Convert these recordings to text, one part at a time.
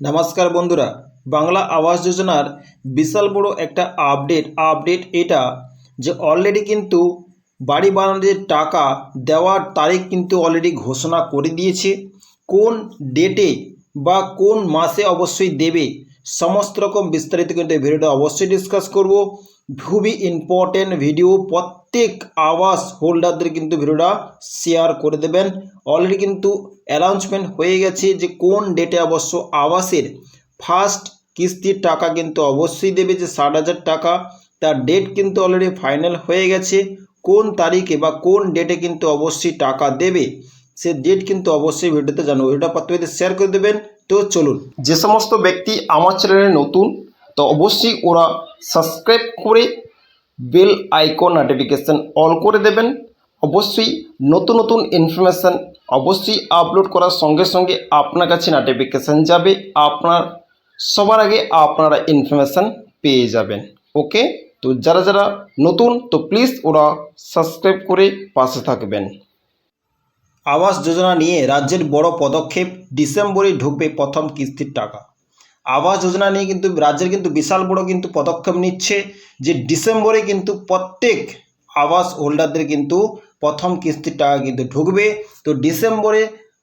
নমস্কার বন্ধুরা, বাংলা আবাস যোজনার বিশাল বড় একটা আপডেট আপডেট এটা যে অলরেডি কিন্তু বাড়ি বানানোর টাকা দেওয়ার তারিখ কিন্তু অলরেডি ঘোষণা করে দিয়েছে। কোন ডেটে বা কোন মাসে অবশ্যই দেবে, সমস্ত রকম বিস্তারিত কিন্তু এই ভিডিওটা অবশ্যই ডিসকাস করব। খুবই ইম্পর্টেন্ট ভিডিও প্রত্যেক আবাস হোল্ডারদের কিন্তু ভিডিওটা শেয়ার করে দেবেন। অলরেডি কিন্তু অ্যানাউন্সমেন্ট হয়ে গেছে যে কোন ডেটে অবশ্য আবাসের ফার্স্ট কিস্তির টাকা কিন্তু অবশ্যই দেবে, যে ষাট হাজার টাকা। তার ডেট কিন্তু অলরেডি ফাইনাল হয়ে গেছে। কোন তারিখে বা কোন ডেটে কিন্তু অবশ্যই টাকা দেবে, সে ডেট কিন্তু অবশ্যই ভিডিওতে জানব। ভিডিওটা প্রত্যেকে শেয়ার করে দেবেন। তো চলুন, যে সমস্ত ব্যক্তি আমার চ্যানেলে নতুন তো অবশ্যই ওরা সাবস্ক্রাইব করে বেল আইকন নোটিফিকেশান অল করে দেবেন। অবশ্যই নতুন নতুন ইনফরমেশান অবশ্যই আপলোড করার সঙ্গে সঙ্গে আপনার কাছে নোটিফিকেশান যাবে। আপনার, সবার আগে আপনারা ইনফরমেশান পেয়ে যাবেন। ওকে তো যারা যারা নতুন, তো প্লিজ ওরা সাবস্ক্রাইব করে পাশে থাকবেন। আবাস যোজনা নিয়ে রাজ্যের বড় পদক্ষেপ, ডিসেম্বরে ঢুকবে প্রথম কিস্তির টাকা। আবাস যোজনা নিয়ে কিন্তু রাজ্যের কিন্তু বিশাল বড় কিন্তু পদক্ষেপ নিচ্ছে যে ডিসেম্বরে কিন্তু প্রত্যেক আবাস হোল্ডারদের কিন্তু প্রথম কিস্তির টাকা কিন্তু ঢুকবে। তো ডিসেম্বরে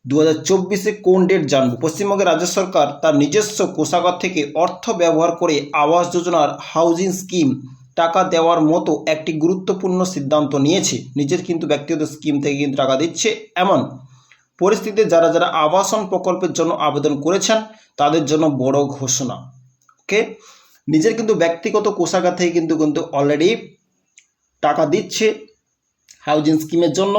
দু হাজার চব্বিশে কোন ডেট জানব? পশ্চিমবঙ্গের রাজ্য সরকার তার নিজস্ব কোষাগার থেকে অর্থ ব্যবহার করে আবাস যোজনার হাউজিং স্কিম টাকা দেওয়ার মতো একটি গুরুত্বপূর্ণ সিদ্ধান্ত নিয়েছে। নিজের কিন্তু ব্যক্তিগত স্কিম থেকে কিন্তু টাকা দিচ্ছে। এমন পরিস্থিতিতে যারা যারা আবাসন প্রকল্পের জন্য আবেদন করেছেন, তাদের জন্য বড় ঘোষণা। ওকে নিজের কিন্তু ব্যক্তিগত কোষাগার থেকে কিন্তু কিন্তু অলরেডি টাকা দিচ্ছে হাউজিং স্কিমের জন্য।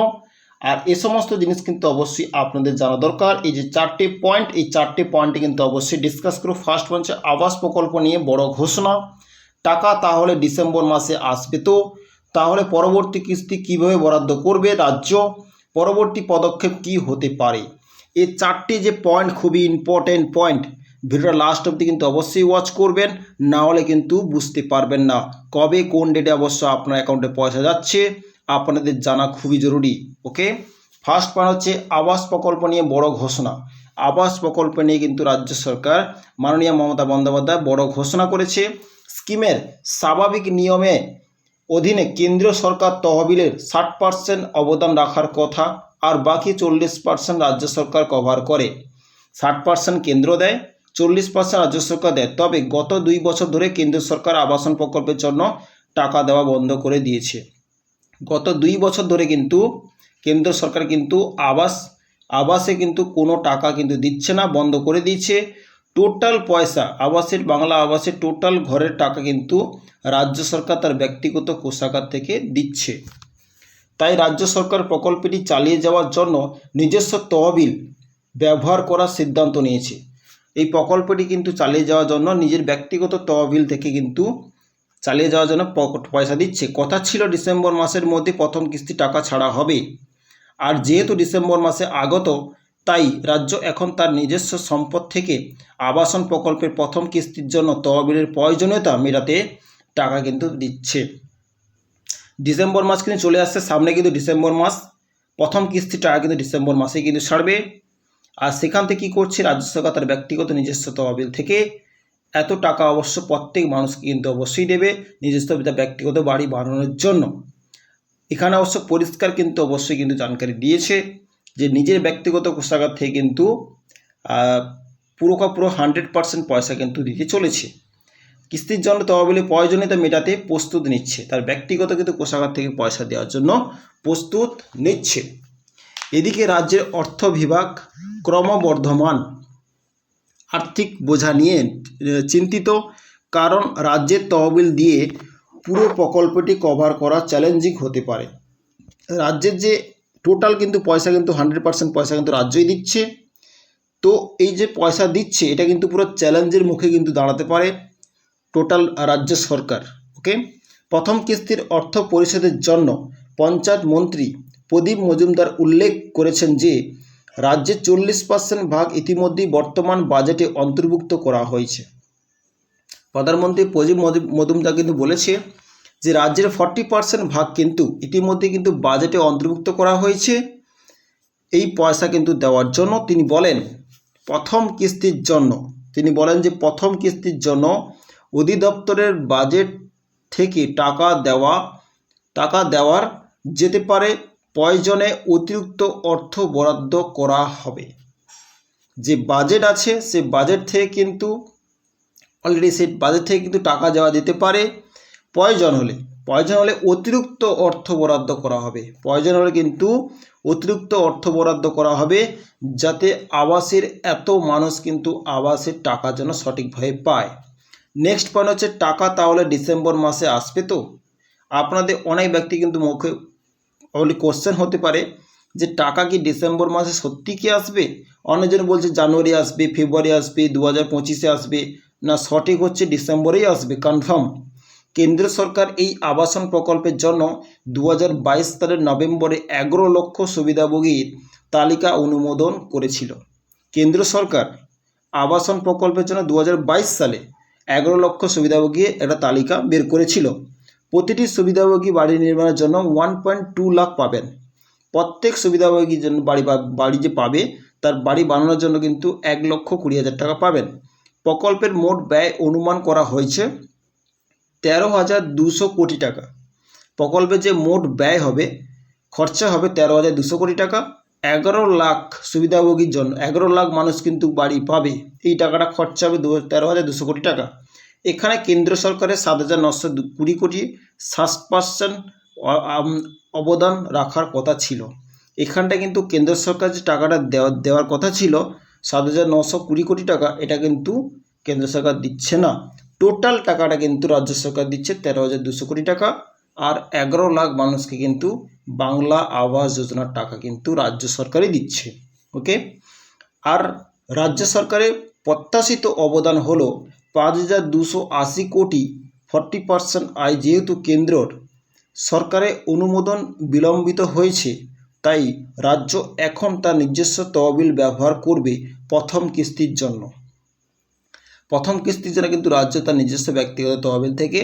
আর এ সমস্ত জিনিস কিন্তু অবশ্যই আপনাদের জানা দরকার। এই যে চারটি পয়েন্ট এই চারটি পয়েন্টে কিন্তু অবশ্যই ডিসকাস করো ফার্স্ট হচ্ছে আবাস প্রকল্প নিয়ে বড় ঘোষণা। টাকা তাহলে ডিসেম্বর মাসে আসবে তো। তাহলে পরবর্তী কিস্তি কীভাবে বরাদ্দ করবে রাজ্য? পরবর্তী পদক্ষেপ কি হতে পারে? এই চারটি যে পয়েন্ট খুবই ইম্পর্টেন্ট পয়েন্ট ভিডিওটা লাস্ট অবধি কিন্তু অবশ্যই ওয়াচ করবেন, না হলে কিন্তু বুঝতে পারবেন না। কবে কোন ডেটে অবশ্য আপনার অ্যাকাউন্টে পয়সা যাচ্ছে, আপনাদের জানা খুবই জরুরি ওকে ফার্স্ট পয়েন্ট হচ্ছে আবাস প্রকল্প নিয়ে বড় ঘোষণা। আবাস প্রকল্প নিয়ে কিন্তু রাজ্য সরকার মাননীয় মমতা বন্দ্যোপাধ্যায় বড় ঘোষণা করেছে। স্কিমের স্বাভাবিক নিয়মে অধীনে কেন্দ্রীয় সরকার তহবিলের ষাট পার্সেন্ট অবদান রাখার কথা আর বাকি চল্লিশ পার্সেন্ট রাজ্য সরকার কভার করে। ষাট পার্সেন্ট কেন্দ্র দেয়, চল্লিশ পার্সেন্ট রাজ্য সরকার দেয়। তবে গত দুই বছর ধরে কেন্দ্র সরকার আবাসন প্রকল্পের জন্য টাকা দেওয়া বন্ধ করে দিয়েছে। গত দুই বছর ধরে কিন্তু কেন্দ্র সরকার কিন্তু আবাস, আবাসে কিন্তু কোনো টাকা কিন্তু দিচ্ছে না, বন্ধ করে দিয়েছে। টোটাল পয়সা আবাসের বাংলা আবাসের টোটাল ঘরের টাকা কিন্তু রাজ্য সরকার তার ব্যক্তিগত কোষাগার থেকে দিচ্ছে। তাই রাজ্য সরকার প্রকল্পটি চালিয়ে যাওয়ার জন্য নিজস্ব তহবিল ব্যবহার করার সিদ্ধান্ত নিয়েছে। এই প্রকল্পটি কিন্তু চালিয়ে যাওয়ার জন্য নিজের ব্যক্তিগত তহবিল থেকে কিন্তু চালিয়ে যাওয়ার জন্য পয়সা দিচ্ছে। কথা ছিল ডিসেম্বর মাসের মধ্যে প্রথম কিস্তি টাকা ছাড়া হবে। আর যেহেতু ডিসেম্বর মাসে আগত তাই রাজ্য এখন তার নিজস্ব সম্পদ থেকে আবাসন প্রকল্পের প্রথম কিস্তির জন্য তহবিলের প্রয়োজনীয়তা মেটাতে টাকা কিন্তু দিচ্ছে। ডিসেম্বর মাস কিন্তু চলে আসছে, সামনে কিন্তু ডিসেম্বর মাস। প্রথম কিস্তির টাকা কিন্তু ডিসেম্বর মাসে কিন্তু ছাড়বে আর সেখান থেকে কী করছে? রাজ্য সরকার তার ব্যক্তিগত নিজস্ব তহবিল থেকে এত টাকা অবশ্য প্রত্যেক মানুষকে কিন্তু অবশ্যই দেবে নিজস্ব ব্যক্তিগত বাড়ি বানানোর জন্য। এখানে অবশ্য পরিষ্কার কিন্তু অবশ্যই কিন্তু জানকারি দিয়েছে। যে নিজের ব্যক্তিগত কোষাগার থেকে কিন্তু আহ, পুরো হান্ড্রেড পার্সেন্ট পয়সা কিন্তু দিতে চলেছে। কিস্তির জন্য তহবিলের প্রয়োজনীয়তা মেটাতে প্রস্তুত নিচ্ছে। তার ব্যক্তিগত কিন্তু কোষাগার থেকে পয়সা দেওয়ার জন্য প্রস্তুত নিচ্ছে। এদিকে রাজ্যের অর্থ বিভাগ ক্রমবর্ধমান। আর্থিক বোঝা নিয়ে চিন্তিত কারণ রাজ্যের তহবিল দিয়ে পুরো প্রকল্পটি কভার করা চ্যালেঞ্জিং হতে পারে। রাজ্যের যে টোটাল কিন্তু পয়সা কিন্তু হান্ড্রেড পার্সেন্ট পয়সা কিন্তু রাজ্যই দিচ্ছে। তো এই যে পয়সা দিচ্ছে, এটা কিন্তু পুরো চ্যালেঞ্জের মুখে কিন্তু দাঁড়াতে পারে টোটাল রাজ্য সরকার ওকে প্রথম কিস্তির অর্থ পরিশোধের জন্য পঞ্চায়েত মন্ত্রী প্রদীপ মজুমদার উল্লেখ করেছেন যে, রাজ্যে চল্লিশ পার্সেন্ট ভাগ ইতিমধ্যেই বর্তমান বাজেটে অন্তর্ভুক্ত করা হয়েছে। প্রধানমন্ত্রী প্রদীপ মজু- মজুমদার কিন্তু বলেছে যে রাজ্যের ফর্টি পার্সেন্ট ভাগ কিন্তু ইতিমধ্যে কিন্তু বাজেটে অন্তর্ভুক্ত করা হয়েছে। এই পয়সা কিন্তু দেওয়ার জন্য তিনি বলেন, প্রথম কিস্তির জন্য। তিনি বলেন যে, প্রথম কিস্তির জন্য অধিদপ্তরের বাজেট থেকে টাকা দেওয়া, টাকা দেওয়ার যেতে পারে, প্রয়োজনে অতিরিক্ত অর্থ বরাদ্দ করা হবে। যে বাজেট আছে, সে বাজেট থেকে কিন্তু অলরেডি সেই বাজেট থেকে কিন্তু টাকা দেওয়া যেতে পারে। প্রয়োজন হলে প্রয়োজন হলে অতিরিক্ত অর্থ বরাদ্দ করা হবে। প্রয়োজন হলে কিন্তু অতিরিক্ত অর্থ বরাদ্দ করা হবে যাতে আবাসের এত মানুষ কিন্তু আবাসের টাকা যেন সঠিকভাবে পায়। নেক্সট পয়েন্ট হচ্ছে টাকা তাহলে ডিসেম্বর মাসে আসবে তো? আপনাদের অনেক ব্যক্তি কিন্তু মুখে অনলি কোশ্চেন হতে পারে যে টাকা কি ডিসেম্বর মাসে সত্যি কি আসবে? অনেকজন বলছে জানুয়ারি আসবে, ফেব্রুয়ারি আসবে দু হাজার পঁচিশে আসবে, না সঠিক হচ্ছে ডিসেম্বরেই আসবে? কনফার্ম কেন্দ্র সরকার এই আবাসন প্রকল্পের জন্য দু হাজার বাইশ সালের নভেম্বরে এগারো লক্ষ সুবিধাভোগীর তালিকা অনুমোদন করেছিল। কেন্দ্র সরকার আবাসন প্রকল্পের জন্য দু হাজার বাইশ সালে এগারো লক্ষ সুবিধাভোগী একটা তালিকা বের করেছিল। প্রতিটি সুবিধাভোগী বাড়ি নির্মাণের জন্য ওয়ান পয়েন্ট টু লাখ পাবেন। প্রত্যেক সুবিধাভোগীর জন্য বাড়ি বাড়ি যে পাবে, তার বাড়ি বানানোর জন্য কিন্তু এক লক্ষ কুড়ি হাজার টাকা পাবেন। প্রকল্পের মোট ব্যয় অনুমান করা হয়েছে তেরো হাজার দুশো কোটি টাকা। প্রকল্পে যে মোট ব্যয় হবে, খরচা হবে তেরো হাজার দুশো কোটি টাকা। এগারো লাখ সুবিধাভোগীর জন্য, এগারো লাখ মানুষ কিন্তু বাড়ি পাবে। এই টাকাটা খরচা হবে দু তেরো হাজার দুশো কোটি টাকা। এখানে কেন্দ্র সরকারের সাত হাজার নশো কুড়ি কোটি সাত পার্সেন্ট অবদান রাখার কথা ছিল। এখানটা কিন্তু কেন্দ্র সরকার যে টাকাটা দেওয়া দেওয়ার কথা ছিল, সাত হাজার নশো কুড়ি কোটি টাকা, এটা কিন্তু কেন্দ্র সরকার দিচ্ছে না। টোটাল টাকাটা কিন্তু রাজ্য সরকার দিচ্ছে তেরো হাজার দুশো কোটি টাকা আর এগারো লাখ মানুষকে কিন্তু বাংলা আবাস যোজনার টাকা কিন্তু রাজ্য সরকারই দিচ্ছে ওকে আর রাজ্য সরকারের প্রত্যাশিত অবদান হলো পাঁচ হাজার দুশো আশি কোটি ফর্টি পার্সেন্ট আয় যেহেতু কেন্দ্রর সরকারের অনুমোদন বিলম্বিত হয়েছে, তাই রাজ্য এখন তার নিজস্ব তহবিল ব্যবহার করবে প্রথম কিস্তির জন্য। প্রথম কিস্তির জন্য কিন্তু রাজ্য তার নিজস্ব ব্যক্তিগত তহবিল থেকে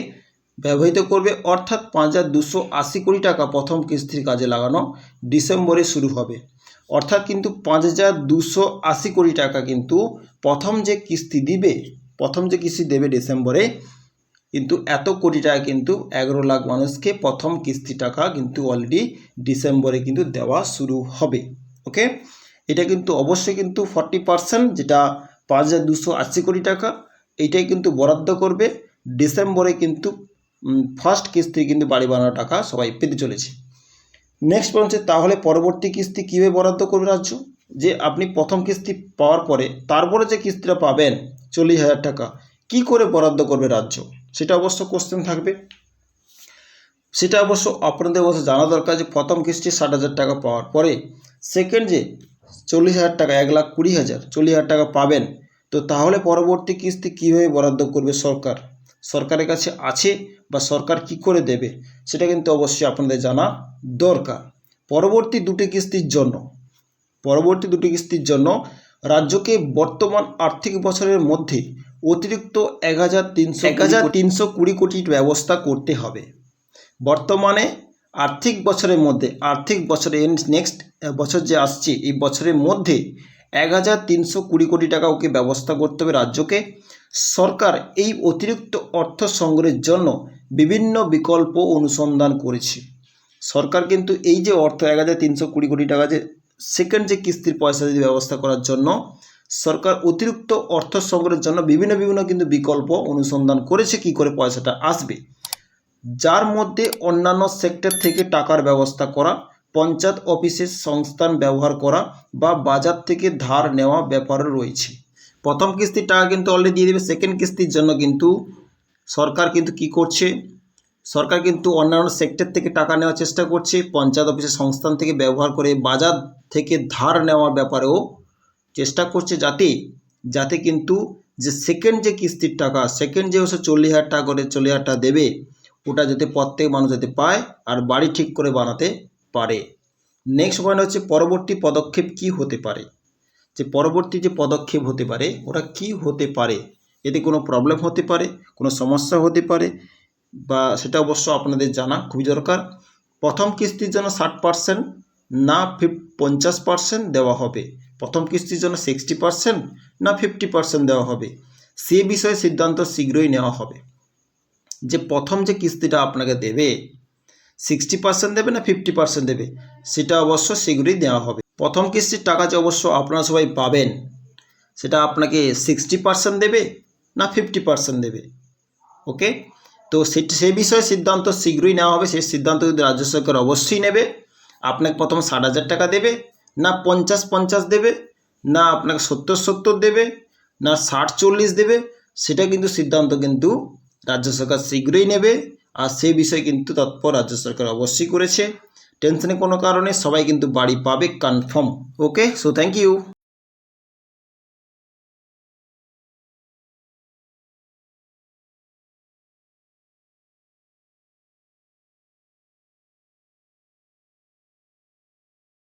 ব্যবহৃত করবে। অর্থাৎ পাঁচ হাজার দুশো আশি কোটি টাকা প্রথম কিস্তির কাজে লাগানো ডিসেম্বরে শুরু হবে। অর্থাৎ কিন্তু পাঁচ হাজার দুশো আশি কোটি টাকা কিন্তু প্রথম যে কিস্তি দিবে, প্রথম যে কিস্তি দেবে ডিসেম্বরে, কিন্তু এত কোটি টাকা কিন্তু এগারো লাখ মানুষকে প্রথম কিস্তি টাকা কিন্তু অলরেডি ডিসেম্বরে কিন্তু দেওয়া শুরু হবে। ওকে এটা কিন্তু অবশ্যই কিন্তু ফর্টি পার্সেন্ট যেটা পাঁচ হাজার দুশো আশি কোটি টাকা। এইটাই কিন্তু বরাদ্দ করবে। ডিসেম্বরে কিন্তু ফার্স্ট কিস্তি কিন্তু বাড়ি বানানোর টাকা সবাই পেতে চলেছে। নেক্সট হচ্ছে, তাহলে পরবর্তী কিস্তি কীভাবে বরাদ্দ করবে রাজ্য? যে আপনি প্রথম কিস্তি পাওয়ার পরে, তারপরে যে কিস্তিটা পাবেন, চল্লিশ হাজার টাকা, কি করে বরাদ্দ করবে রাজ্য? সেটা অবশ্য কোশ্চেন থাকবে। সেটা অবশ্য আপনাদের অবশ্য জানা দরকার যে প্রথম কিস্তি ষাট হাজার টাকা পাওয়ার পরে। সেকেন্ড যে চল্লিশ হাজার টাকা, এক লাখ কুড়ি হাজার, চল্লিশ হাজার টাকা পাবেন। তো তাহলে পরবর্তী কিস্তি কীভাবে বরাদ্দ করবে সরকার? সরকারের কাছে আছে বা সরকার কি করে দেবে, সেটা কিন্তু অবশ্যই আপনাদের জানা দরকার। পরবর্তী দুটি কিস্তির জন্য, পরবর্তী দুটি কিস্তির জন্য রাজ্যকে বর্তমান আর্থিক বছরের মধ্যে অতিরিক্ত এক হাজার তিনশো এক হাজার তিনশো কুড়ি কোটির ব্যবস্থা করতে হবে। বর্তমানে আর্থিক বছরের মধ্যে, আর্থিক বছরে নেক্সট বছর যে আসছে, এই বছরের মধ্যে এক হাজার তিনশো কুড়ি কোটি টাকা ওকে ব্যবস্থা করতে হবে রাজ্যকে। সরকার এই অতিরিক্ত অর্থ সংগ্রহের জন্য বিভিন্ন বিকল্প অনুসন্ধান করেছে। সরকার কিন্তু এই যে অর্থ এক হাজার তিনশো কুড়ি কোটি টাকা যে সেকেন্ড যে কিস্তির পয়সা যদি ব্যবস্থা করার জন্য, সরকার অতিরিক্ত অর্থ সংগ্রহের জন্য বিভিন্ন বিভিন্ন কিন্তু বিকল্প অনুসন্ধান করেছে কি করে পয়সাটা আসবে। যার মধ্যে অন্যান্য সেক্টর থেকে টাকার ব্যবস্থা করা, পঞ্চায়েত অফিসের সংস্থান ব্যবহার করা বা বাজার থেকে ধার নেওয়া ব্যাপারও রয়েছে। প্রথম কিস্তির টাকা কিন্তু অলরেডি দিয়ে দেবে সেকেন্ড কিস্তির জন্য কিন্তু সরকার কিন্তু কি করছে? সরকার কিন্তু অন্যান্য সেক্টর থেকে টাকা নেওয়ার চেষ্টা করছে, পঞ্চায়েত অফিসের সংস্থান থেকে ব্যবহার করে বাজার থেকে ধার নেওয়ার ব্যাপারেও চেষ্টা করছে যাতে যাতে কিন্তু যে সেকেন্ড যে কিস্তির টাকা সেকেন্ড যে হচ্ছে চল্লিশ হাজার টাকা করে চল্লিশ হাজার টাকা দেবে ওটা যাতে প্রত্যেক মানুষ যাতে পায় আর বাড়ি ঠিক করে বানাতে পারে। নেক্সট পয়েন্ট হচ্ছে পরবর্তী পদক্ষেপ কি হতে পারে? যে পরবর্তী যে পদক্ষেপ হতে পারে, ওটা কি হতে পারে? এতে কোনো প্রবলেম হতে পারে, কোনো সমস্যা হতে পারে বা সেটা অবশ্য আপনাদের জানা খুবই দরকার। প্রথম কিস্তির জন্য ষাট পার্সেন্ট না ফিফ, পঞ্চাশ পার্সেন্ট দেওয়া হবে। প্রথম কিস্তির জন্য সিক্সটি পার্সেন্ট না ফিফটি পার্সেন্ট দেওয়া হবে। সে বিষয়ে সিদ্ধান্ত শীঘ্রই নেওয়া হবে। যে প্রথম যে কিস্তিটা আপনাকে দেবে সিক্সটি পার্সেন্ট দেবে না ফিফটি পার্সেন্ট দেবে, সেটা অবশ্য শীঘ্রই দেওয়া হবে। প্রথম কিস্তির টাকা যে অবশ্য আপনারা সবাই পাবেন, সেটা আপনাকে সিক্সটি পার্সেন্ট দেবে না ফিফটি পার্সেন্ট দেবে ওকে তো সেই বিষয়ে সিদ্ধান্ত শীঘ্রই নেওয়া হবে সেই সিদ্ধান্ত কিন্তু রাজ্য সরকার অবশ্যই নেবে, আপনাকে প্রথম ষাট হাজার টাকা দেবে, না পঞ্চাশ পঞ্চাশ দেবে, না আপনাকে সত্তর সত্তর দেবে, না ষাট চল্লিশ দেবে, সেটা কিন্তু সিদ্ধান্ত কিন্তু রাজ্য সরকার শীঘ্রই নেবে, আর সেই বিষয়ে কিন্তু তৎপর রাজ্য সরকার অবশ্যই করেছে। টেনশনের কোনো কারণে সবাই কিন্তু বাড়ি পাবে confirm okay so thank you